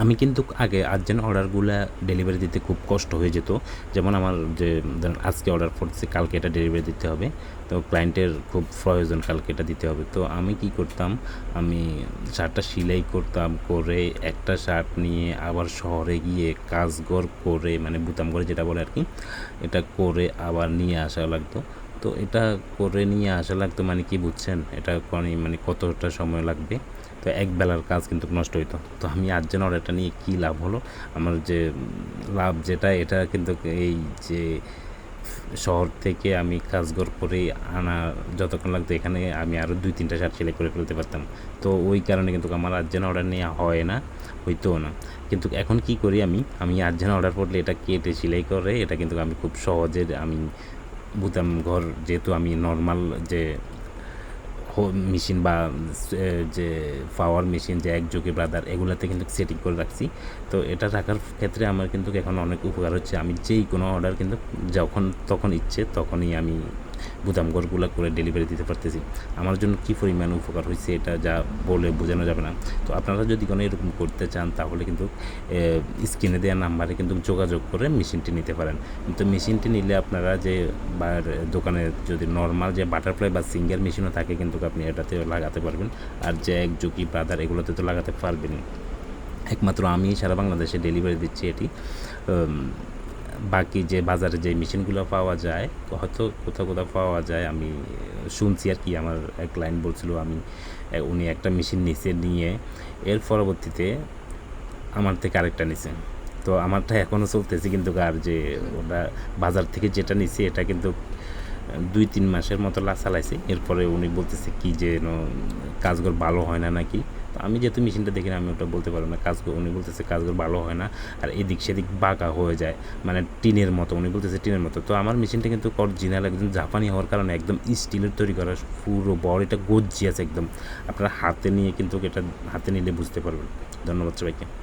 আমি কিন্তু আগে আর্জেন্ট অর্ডারগুলো ডেলিভারি দিতে খুব কষ্ট হয়ে যেত। যেমন আমার যে আজকে অর্ডার করছি, কালকে এটা ডেলিভারি দিতে হবে। তো ক্লায়েন্টের খুব প্রয়োজন কালকে এটা দিতে হবে। তো আমি কি করতাম, আমি শার্টটা সেলাই করতাম, করে একটা শার্ট নিয়ে আবার শহরে গিয়ে কাজগর করে মানে বুতাম করে যেটা বলে আর কি, এটা করে আবার নিয়ে আসা লাগতো। তো এটা করে নিয়ে আসা লাগতো মানে কি বুঝছেন? এটা মানে মানে কতটা সময় লাগবে? তো এক বেলার কাজ কিন্তু নষ্ট হইতো। তো আমি আর্জেন্ট অর্ডারটা নিয়ে কী লাভ হলো? আমার যে লাভ যেটা, এটা কিন্তু এই যে শহর থেকে আমি কাজগর করে আনা যতক্ষণ লাগতো, এখানে আমি আরও দুই তিনটা শার্ট সেলাই করে ফেলতে পারতাম। তো ওই কারণে কিন্তু আমার আর্জেন্ট অর্ডার নেওয়া হয় না, হইতোও না। কিন্তু এখন কি করি আমি? আমি আর্জেন্ট অর্ডার করলে এটা কেটে সেলাই করে, এটা কিন্তু আমি খুব সহজে, আমি বুতাম ঘর যেহেতু আমি নর্মাল যে মেশিন বা যে পাওয়ার মেশিন যে একযোগে ব্রাদার এগুলাতে কিন্তু সেটিং করে রাখছি। তো এটা রাখার ক্ষেত্রে আমার কিন্তু এখন অনেক উপকার হচ্ছে। আমি যেই কোনো অর্ডার কিন্তু যখন, তখন ইচ্ছে, তখনই আমি বুতাম ঘরগুলো করে ডেলিভারি দিতে পারতেছি। আমার জন্য কী পরিমাণ উপকার হয়েছে এটা যা বলে বোঝানো যাবে না। তো আপনারা যদি কোনো এরকম করতে চান, তাহলে কিন্তু স্ক্রিনে দেওয়া নাম্বারে কিন্তু যোগাযোগ করে মেশিনটি নিতে পারেন। তো মেশিনটি নিলে আপনারা যে বা দোকানে যদি নর্মাল যে বাটারফ্লাই বা সিঙ্গেল মেশিনও থাকে কিন্তু আপনি এটাতে লাগাতে পারবেন। আর যে এক জুকি ব্রাদার এগুলোতে তো লাগাতে পারবেন একমাত্র আমি সারা বাংলাদেশে ডেলিভারি দিচ্ছি এটি। বাকি যে বাজারে যে মেশিনগুলো পাওয়া যায়, হয়তো কোথাও কোথাও পাওয়া যায়, আমি শুনছি আর কি, আমার এক ক্লায়েন্ট বলছিল আমি উনি একটা মেশিন নিচে নিয়ে, এর পরবর্তীতে আমার থেকে আরেকটা নিছে। তো আমারটা এখনও চলতেছে কিন্তু আর যে ওটা বাজার থেকে যেটা নিছে, এটা কিন্তু দুই তিন মাসের মতো চালাইছে। এরপরে উনি বলতেছে কি যে কাজগুলো ভালো হয় না নাকি? আমি যেহেতু মেশিনটা দেখি না, আমি ওটা বলতে পারব না। কাজগুলো উনি বলতেছে কাজগুলো ভালো হয় না। আর এদিক সেদিক বাঁকা হয়ে যায় মানে টিনের মতো। উনি বলতেছে টিনের মতো। তো আমার মেশিনটা কিন্তু অরিজিনাল একদম জাপানি হওয়ার কারণে একদম স্টিলের তৈরি করা পুরো বড়, এটা গজ্জি আছে একদম। আপনারা হাতে নিয়ে কিন্তু এটা হাতে নিলে বুঝতে পারবেন। ধন্যবাদ সবাইকে।